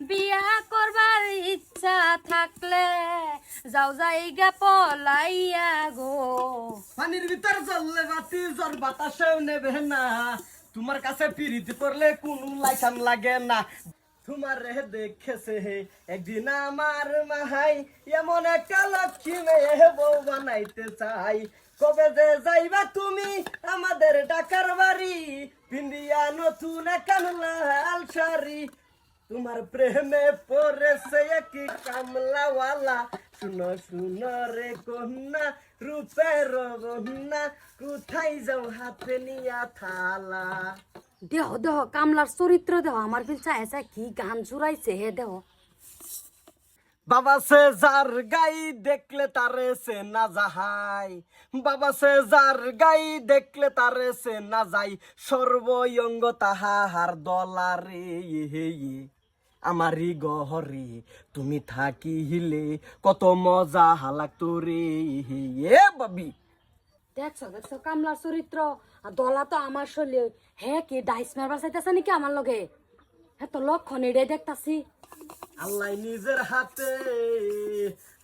বিয়া করবার ইচ্ছা থাকলে যাও যাইগা পলাইয়া গো। পানির ভিতর চললে বাতি, জ্বর বাতাসেও নেবে না। তোমার কাছে পিরিত করলে কোনো লাইসান লাগে না। তোমার রে দেখেছে হে, একদিন আমার মাহাই এমন একটা লক্ষ্মী মেয়ে বউ বানাইতে চাই। কবে যে যাইবা তুমি আমাদের ডাকার বাড়ি, পিন্ডিয়া নতুন একটা লাল শাড়ি। তোমার প্রেমে পড়েছে কি কামলাওয়ালা শুনো শুনো রে কন্যা রূপের গন্যা কোথায় যাও হাতে নিয়া থালা? দেহ দেহ কামলার চরিত্র দেহ আমার চায় চায় কি গান জুড়াইছে হে দেহ? বাবা সে যার গাই দেখলে তারে সে না যাহাই। বাবা সে যার গাই দেখলে তারে সে না যাই। সর্বয়ঙ্গ তাহার দলারে ইহে ইয়ে আমারি গহরে তুমি থাকি হিলে কত মজা হালাক তোরে। ইয়ে বাবি। দেখছ দেখছ কামলার চরিত্র আর দলা তো আমার শরীরে হে কি ডাইস মারবার চাইতেছে নাকি আমার লগে? হ্যাঁ তো লক্ষণ এটাই দেখতাছি। আল্লাহ নিজের হাতে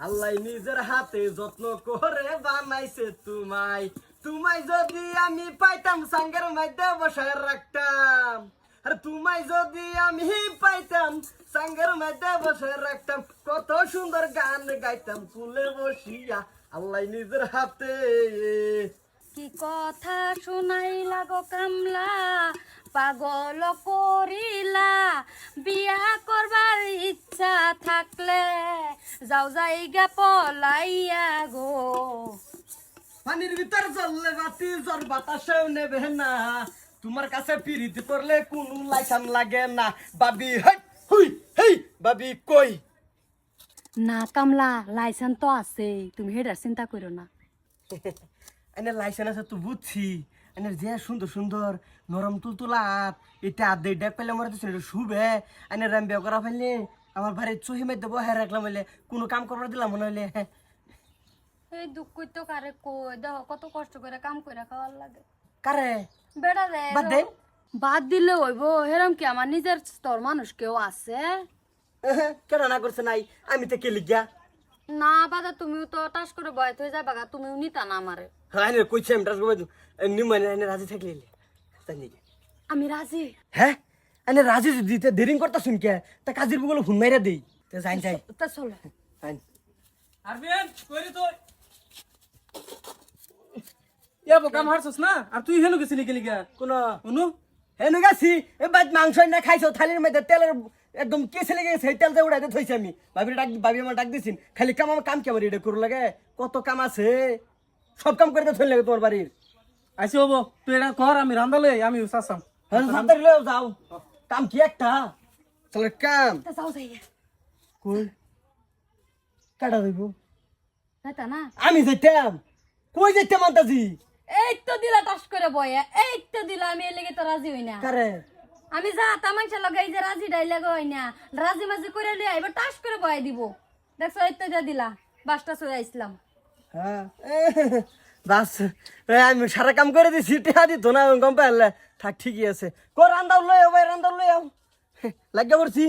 আল্লাহ নিজের হাতে যত্ন করে বানাইছে তোমায় তোমায় যদি আমি পাইতাম সাঙ্গের মধ্যে বসায় রাখতাম আর তোমায় যদি আমি পাইতাম সাঙ্গের মধ্যে বসে রাখতাম কত সুন্দর গান গাইতাম কুলে বসিয়া আল্লাহ নিজের হাতে। কি কথা শুনাইলা গো কামলা পাগল করিলা বিয়া করবার ইচ্ছা থাকলে যাও যাইগা পলাইয়া গো। পানির ভিতর চললে বাতি জ্বর বাতাসেও নেবে না। তোমার কাছে পিরিত করলে কোনো লাইসান লাগে না। বাবি হেই হুই বাবি কই? না কামলা লাইসেন্স তো আছে তুমি হেডার চিন্তা করো না। এনে লাইসেন্স আছে তো বুঝছি। এনে যে সুন্দর সুন্দর নরম তুলতুলা হাত এটা আদে ডেক পেলে মরে এটা শুবে। এনে রাম বিয়ে করা ফেললে আমার ভাই চহি মাই দেবো হ্যাঁ রাখলাম হইলে। কোনো কাম করবার দিলাম মনে হইলে। এই দুঃখ তো কারে কই? দেহ কত কষ্ট করে কাম করে খাওয়ার লাগে। কারে? বেড়া রে বাদ দে। বাদ দিলে হইব হেরম কি আমার নিজের স্তর মানুষ কেউ আছে? কেন না করছে নাই? আমি তো কে লিখিয়া না বাদা তুমিও তো টাস করে বয়ত হয়ে যাবা গা তুমিও নিতা না আমারে। হ্যাঁ কইছে আমি টাস করব নিমানে এনে রাজি থাকলে আমি রাজি। হ্যাঁ এনে রাজি দিতে দেরিং করতা শুন কে তা কাজির বুগুলো হুন মাইরা দেই। তে যাই যাই। তা চলো। আইন। আরবিয়ান কইরে তো বোকাম হারছস না? আর তুই হেনু গেছিলি গেলি গা কোন? অনু হেনু গেছি। এ বাদ মাংস না খাইছো থালির মধ্যে তেলের একদম কেসে লেগে গেছে সেই তেল দিয়ে উড়াইতে থইছি আমি। ভাবি ডাক ভাবি আমার ডাক দিছিন খালি কাম আমার কাম কে আমার এটা করু লাগে? কত কাম আছে? সব কাম করে থই লাগে তোমার বাড়ির। আইসি হব তুই এটা কর আমি রান্দালে আমি উসাসাম হ্যাঁ সাঁতার লও যাও। কাম কি একটা? চলে কাম। যাও যাই কই? কাটা দিব না তা না। আমি যেতাম কই যেতাম আন্তাজি? এই তো দিলা টাস করে বয়ে এই তো দিলা আমি এর লেগে তো রাজি হই না। কারে? আমি যা তা মানুষ লগাই যে রাজি ডাইলে হই না রাজি মাঝি করে লিয়া এবার টাস করে বয়ে দিব। দেখছ এই তো যা দিলা বাসটা চলে আইসলাম। হ্যাঁ বাস আমি সারা কাম করে দিছি টেহা দিত না গম পাইলে? থাক ঠিকই আছে। কো রান্দাও লই আও ভাই রান্দাও লই আও। লাগিয়া পড়ছি।